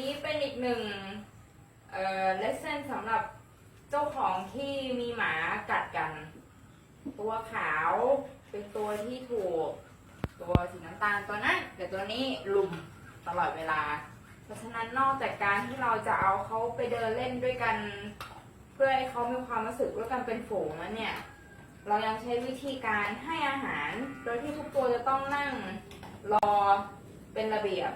นี้เป็นอีกหนึ่งเอ่อ lesson สำหรับเจ้าของที่มีหมากัดกัน ตัวขาวเป็นตัวที่ถูก ตัวสีน้ำตาลตัวนั้นแต่ตัวนี้ลุมตลอดเวลา เพราะฉะนั้นนอกจากการที่เราจะเอาเขาไปเดินเล่นด้วยกัน เพื่อให้เขามีความรู้สึกว่ากันเป็นฝูงแล้วเนี่ย เรายังใช้วิธีการให้อาหาร โดยที่ทุกตัวจะต้องนั่งรอเป็นระเบียบ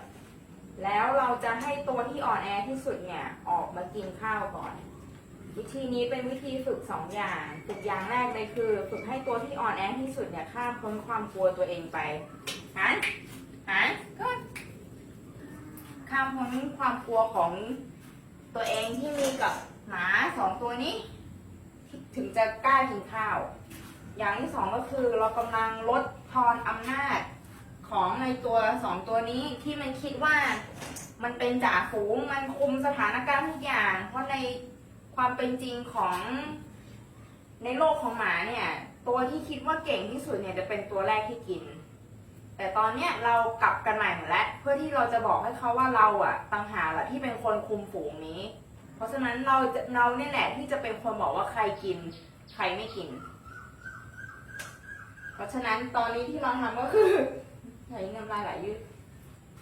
แล้วเราจะให้ตัวที่อ่อนแอที่สุดเนี่ยออกมากินข้าวก่อน วิธีนี้เป็นวิธีฝึกสองอย่างฝึกอย่างแรกเลยคือ ฝึกให้ตัวที่อ่อนแอที่สุดเนี่ยข้ามพ้นความกลัวตัวเองไปหันหันก็ข้ามพ้นความกลัวของตัวเองที่มีกับหมาสองตัวนี้ ถึงจะกล้ากินข้าว อย่างที่สองก็คือเรากำลังลดทอนอำนาจ องในตัวสองตัวนี้ที่มันคิดว่ามันเป็นจ่าฝูงมันคุมสถานการณ์ทุกอย่าง เพราะในความเป็นจริงของในโลกของหมาเนี่ย ตัวที่คิดว่าเก่งที่สุดเนี่ยจะเป็นตัวแรกที่กิน แต่ตอนเนี้ยเรากลับกันใหม่หมดแล้วเพื่อที่เราจะบอกให้เขาว่าเราอะต่างหากแหละที่เป็นคนคุมฝูงนี้ เพราะฉะนั้นเราจะเราเนี่ยแหละที่จะเป็นคนบอกว่าใครกิน ใครไม่กิน เพราะฉะนั้นตอนนี้ที่เราทำก็คือ ไหนน้ำลายไหลยืด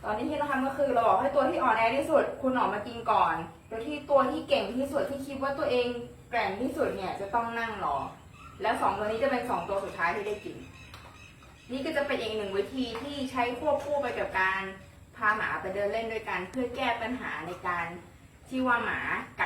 ตอนนี้ที่เราทำก็คือเราบอกให้ตัวที่อ่อนแอที่สุด คุณออกมากินก่อน โดยที่ตัวที่เก่งที่สุดที่คิดว่าตัวเองแกร่งที่สุดเนี่ยจะต้องนั่งรอ แล้วสองตัวนี้จะเป็นสองตัวสุดท้ายที่ได้กิน นี่ก็จะเป็นอีกหนึ่งวิธีที่ใช้ควบคู่ไปกับการพาหมาไปเดินเล่นด้วยกันเพื่อแก้ปัญหาในการที่ว่าหมากัด